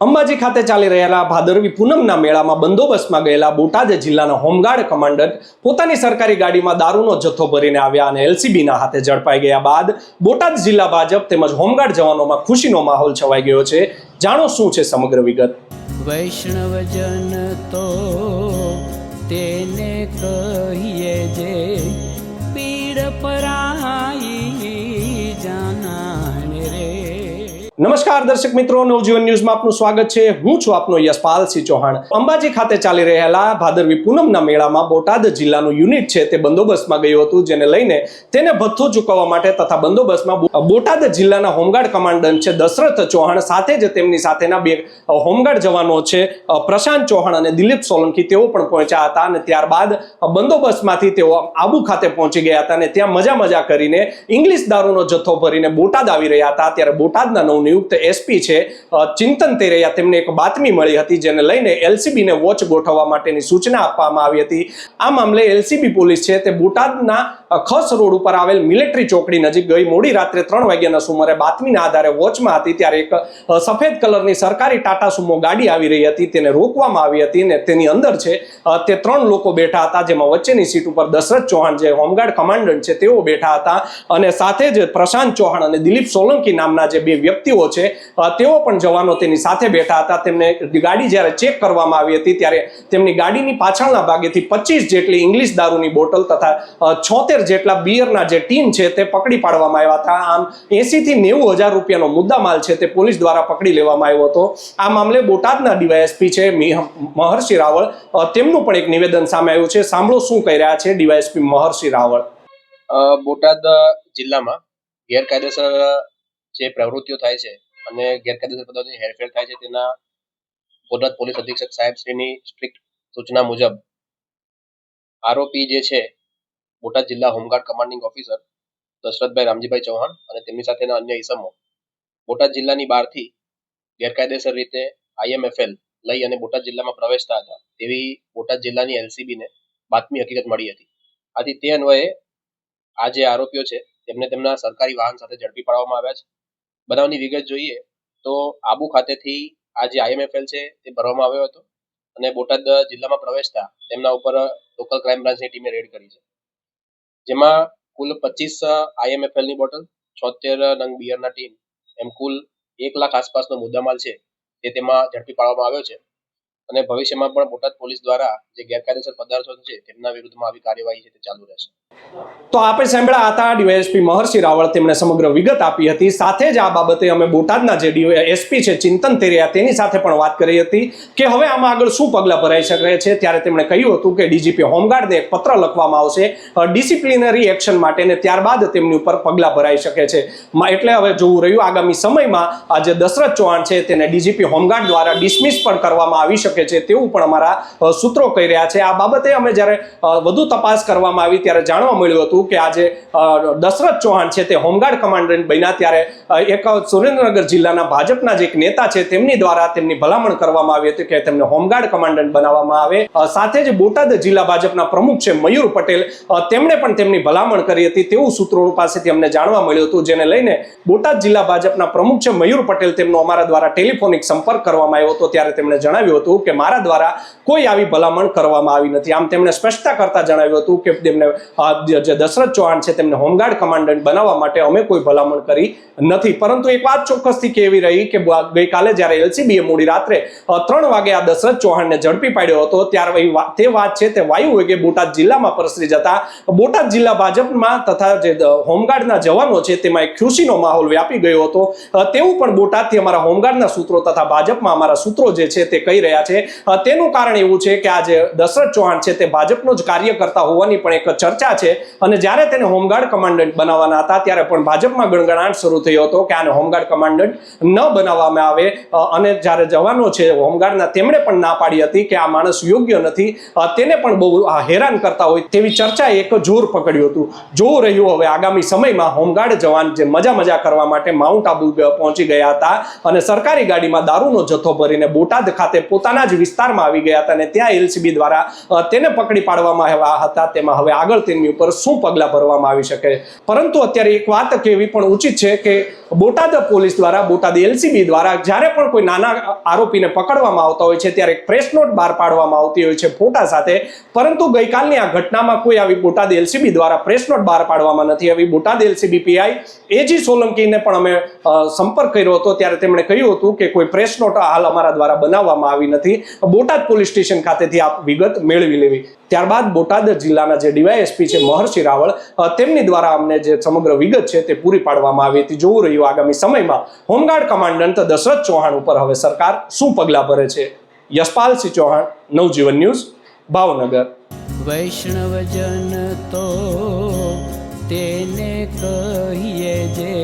અંબાજી ખાતે ચાલી રહેલા ભાદરવી પૂનમના મેળામાં બંદોબસ્તમાં ગયેલા બોટાદ જિલ્લાના હોમગાર્ડ કમાન્ડર પોતાની સરકારી ગાડીમાં દારૂનો જથ્થો ભરીને આવ્યા અને એલસીબીના હાથે ઝડપાઈ ગયા બાદ બોટાદ જિલ્લા ભાજપ તેમજ હોમગાર્ડ જવાનોમાં ખુશીનો માહોલ છવાઈ ગયો છે. જાણો શું છે સમગ્ર વિગત? વૈષ્ણવજન તો તેને કહીએ જે પીડ પરાઈ નમસ્કાર દર્શક મિત્રો, નવજીવન ન્યૂઝમાં આપનું સ્વાગત છે. હું છું આપનો યશપાલસિંહ ચૌહાણ. અંબાજી ખાતે ચાલી રહેલા ભાદરવી પૂનમના મેળામાં બોટાદ જિલ્લાનું યુનિટ છે તે બંદોબસ્તમાં ગયું હતું, જેને લઈને તેને ભથ્થો ચૂકવવા માટે તથા બંદોબસ્તમાં બોટાદ જિલ્લાના હોમગાર્ડ કમાન્ડન્ટ છે દશરથ ચૌહાણ સાથે જ તેમની સાથેના બે હોમગાર્ડ જવાનો છે પ્રશાંત ચૌહાણ અને દિલીપ સોલંકી. તેઓ પણ પહોંચ્યા હતા અને ત્યારબાદ બંદોબસ્તમાંથી તેઓ આબુ ખાતે પહોંચી ગયા હતા અને ત્યાં મજા મજા કરીને ઇંગ્લિશ દારૂનો જથ્થો ભરીને બોટાદ આવી રહ્યા હતા. ત્યારે બોટાદના નવનિયુક્ત એસપી છે ચિંતન તેરૈયા તેમને એક બાતમી મળી હતી જેને લઈને એલસીબીને વોચ ગોઠવવા માટેની સૂચના આપવામાં આવી હતી. આ મામલે એલસીબી પોલીસ છે તે બોટાદના ખસ રોડ ઉપર આવેલ મિલિટરી ચોકડી નજીક ગઈ મોડી રાત્રે ત્રણ વાગ્યાના સુમારે બાતમીના આધારે વોચમાં હતી. ત્યારે એક સફેદ કલરની સરકારી ટાટા સુમો ગાડી આવી રહી હતી. તેને રોકવામાં આવી હતી ને તેની અંદર છે તે ત્રણ લોકો બેઠા હતા, જેમાં વચ્ચેની સીટ ઉપર દશરથ ચૌહાણ જે હોમગાર્ડ કમાન્ડન્ટ છે તેઓ બેઠા હતા. અને સાથે જ પ્રશાંત ચૌહાણ અને દિલીપ સોલંકી નામના જે બે વ્યક્તિઓ છે. તેઓ પણ જવાનો તેની સાથે બેઠા હતા. તેમને ગાડી જ્યારે ચેક કરવામાં આવી હતી ત્યારે તેમની ગાડીની પાછળના ભાગેથી પચીસ જેટલી ઇંગ્લિશ દારૂની બોટલ તથા છોતેર જેટલા બિયરના જે ટીન છે તે પકડી પાડવામાં આવ્યા હતા. આમ એસીથી નેવું હજાર રૂપિયાનો મુદ્દામાલ છે તે પોલીસ દ્વારા પકડી લેવામાં આવ્યો હતો. આ મામલે બોટાદના ડીવાયએસપી છે મિહ- મહર્ષિ રાવળ. તેમનું પણ એક નિવેદન સામે આવ્યું છે. સાંભળો શું કહી રહ્યા છે ડીવાયએસપી મહર્ષિ રાવળ. બોટાદ જિલ્લામાં ગેરકાયદેસર જે પ્રવૃત્તિઓ થાય છે અને ગેરકાયદેસર પદ્ધતિની હેરફેર થાય છે તેના બોટાદ પોલીસ અધિક્ષક સાહેબ શ્રીની સ્ટ્રિક્ટ સૂચના મુજબ આરોપી જે છે, બોટાદ જિલ્લા home guard commanding officer Dashrathbhai Ramjibhai Chauhan અને તેમની સાથેના અન્ય ઇસમો બોટાદ જિલ્લાની બહારથી ગેરકાયદેસર રીતે આઈએમએફએલ લઈ અને બોટાદ જિલ્લામાં પ્રવેશતા હતા તેવી બોટાદ જિલ્લાની એલસીબીને બાતમી હકીકત મળી હતી. આથી તે અન્વયે આ જે આરોપીઓ છે તેમને તેમના સરકારી વાહન સાથે ઝડપી પાડવામાં આવ્યા છે. બનાવની વિગત જોઈએ તો આબુ ખાતેથી આ જે આઈએમએફએલ છે તે ભરવામાં આવ્યો હતો અને બોટાદ જિલ્લામાં પ્રવેશતા તેમના ઉપર લોકલ ક્રાઇમ બ્રાન્ચની ટીમે રેડ કરી છે. જેમાં કુલ પચીસ આઈએમએફએલની બોટલ, છોતેર નંગ બિયરના ટીમ એમ કુલ એક લાખ આસપાસનો મુદ્દામાલ છે તે તેમાં ઝડપી પાડવામાં આવ્યો છે. અને ભવિષ્યમાં પણ બોટાદ પોલીસ દ્વારા જે ગેરકાયદેસર પદાર્થો છે, તેમના વિરુદ્ધમાં આવી કાર્યવાહી છે તે ચાલુ રહેશે. તો આપણે સાંભળ્યા હતા ડીવાયએસપી મહર્ષિ રાવળ. તેમણે સમગ્ર વિગત આપી હતી. સાથે જ આ બાબતે અમે બોટાદના જે એસપી છે, ચિંતન તેરિયા, તેની સાથે પણ વાત કરી હતી કે હવે આમાં આગળ શું પગલાં ભરાઈ શકે છે? ત્યારે તેમણે કહ્યું હતું કે ડીજીપી હોમગાર્ડને એક પત્ર લખવામાં આવશે ડિસિપ્લિનરી એક્શન માટે ને ત્યારબાદ તેમની ઉપર પગલાં ભરાઈ શકે છે. એટલે હવે જોવું રહ્યું આગામી સમયમાં આ જે દશરથ ચૌહાણ છે, તેને ડીજીપી હોમગાર્ડ દ્વારા ડિસમિસ પણ કરવામાં આવી શકે છે તેવું પણ અમારા સૂત્રો કહી રહ્યા છે. આ બાબતે અમે જ્યારે વધુ તપાસ કરવામાં આવી ત્યારે જાણવા મળ્યું હતું કે આજે દશરથ ચૌહાણ છે તે હોમગાર્ડ કમાન્ડન્ટ બન્યા ત્યારે એક સુરેન્દ્રનગર જિલ્લાના ભાજપના જે એક નેતા છે તેમની દ્વારા તેમની ભલામણ કરવામાં આવી હતી કે તેમને હોમગાર્ડ કમાન્ડન્ટ બનાવવામાં આવે. સાથે જ બોટાદ જિલ્લા ભાજપના પ્રમુખ છે મયુર પટેલ તેમણે પણ તેમની ભલામણ કરી હતી તેવું સૂત્રો પાસેથી અમને જાણવા મળ્યું હતું, જેને લઈને બોટાદ જિલ્લા ભાજપના પ્રમુખ છે મયુર પટેલ તેમનો અમારા દ્વારા ટેલિફોનિક સંપર્ક કરવામાં આવ્યો હતો ત્યારે તેમણે જણાવ્યું હતું કે મારા દ્વારા કોઈ આવી ભલામણ કરવામાં આવી નથી. આમ તેમણે સ્પષ્ટતા કરતા જણાવ્યું હતું કે તેમને જે દશરથ ચૌહાણ છે તેમને હોમગાર્ડ કમાન્ડન્ટ બનાવવા માટે અમે કોઈ ભલામણ કરી નથી. પરંતુ એક વાત ચોક્કસથી કહેવી રહી કે ગઈકાલે જ્યારે એલસીબીએ મોડી રાત્રે ત્રણ વાગે આ દશરથ ચૌહાણને ઝડપી પાડ્યો હતો, ત્યારે તે વાત છે તે વાયુ વેગે બોટાદ જિલ્લામાં પ્રસરી જતા. બોટાદ જિલ્લા ભાજપમાં તથા જે હોમગાર્ડના જવાનો છે તેમાં એક ખુશીનો માહોલ વ્યાપી ગયો હતો. તેવું પણ બોટાદથી અમારા હોમગાર્ડના સૂત્રો તથા ભાજપમાં અમારા સૂત્રો જે છે તે કહી રહ્યા છે. અ, તેનું કારણ એવું છે કે આ જે દશરથ ચૌહાણ છે તે ભાજપનો જ કાર્યકર્તા હોવાની પણ એક ચર્ચા છે. અને જ્યારે તેને હોમગાર્ડ કમાન્ડન્ટ બનાવવાના હતા ત્યારે પણ ભાજપમાં ગણગણાટ શરૂ થયો હતો કે આને હોમગાર્ડ કમાન્ડન્ટ ન બનાવવામાં આવે. અને જ્યારે જવાનો છે હોમગાર્ડના તેમણે પણ ના પાડી હતી કે આ માણસ યોગ્ય નથી. તેને પણ બહુ હેરાન કરતા હોય તેવી ચર્ચાએ એક જોર પકડ્યું હતું. જોવું રહ્યું હવે આગામી સમયમાં હોમગાર્ડ જવાન જે મજા મજા કરવા માટે માઉન્ટ આબુ પહોંચી ગયા હતા. અને સરકારી ગાડીમાં દારૂનો જથ્થો ભરીને બોટાદ ખાતે પોતાના જ વિસ્તારમાં આવી ગયા હતા અને ત્યાં એલસીબી દ્વારા તેને પકડી પાડવામાં આવ્યા હતા. તેમાં હવે આગળ તેમની ઉપર શું પગલાં ભરવામાં આવી શકે? પરંતુ અત્યારે એક વાત કહેવી પણ ઉચિત છે કે બોટાદ પોલીસ દ્વારા, બોટાદ એલસીબી દ્વારા જ્યારે પણ કોઈ નાના આરોપીને પકડવામાં આવતા હોય છે, ત્યારે એક પ્રેસ નોટ બહાર પાડવામાં આવતી હોય છે ફોટા સાથે. પરંતુ ગઈકાલની આ ઘટનામાં કોઈ આવી બોટાદ એલસીબી દ્વારા પ્રેસ નોટ બહાર પાડવામાં નથી આવી. Botad LCB PI A G સોલંકીને પણ અમે સંપર્ક કર્યો હતો. ત્યારે તેમણે કહ્યું હતું કે કોઈ પ્રેસ નોટ હાલ અમારા દ્વારા બનાવવામાં આવી નથી. બોટાદ પોલીસ સ્ટેશન ખાતેથી આ વિગત મેળવી લેવી. ત્યારબાદ બોટાદ જિલ્લાના જે ડીવાયએસપી છે મહર્ષિ રાવળ તેમની દ્વારા અમને જે સમગ્ર વિગત છે તે પૂરી પાડવામાં આવી હતી. જોવું રહ્યું આગામી સમયમાં હોમગાર્ડ કમાન્ડન્ટ દશરથ ચૌહાણ ઉપર હવે સરકાર શું પગલાં ભરે છે? યશપાલસિંહ ચૌહાણ, નવજીવન ન્યૂઝ, ભાવનગર. વૈષ્ણવજન તો તેને કહીએ જે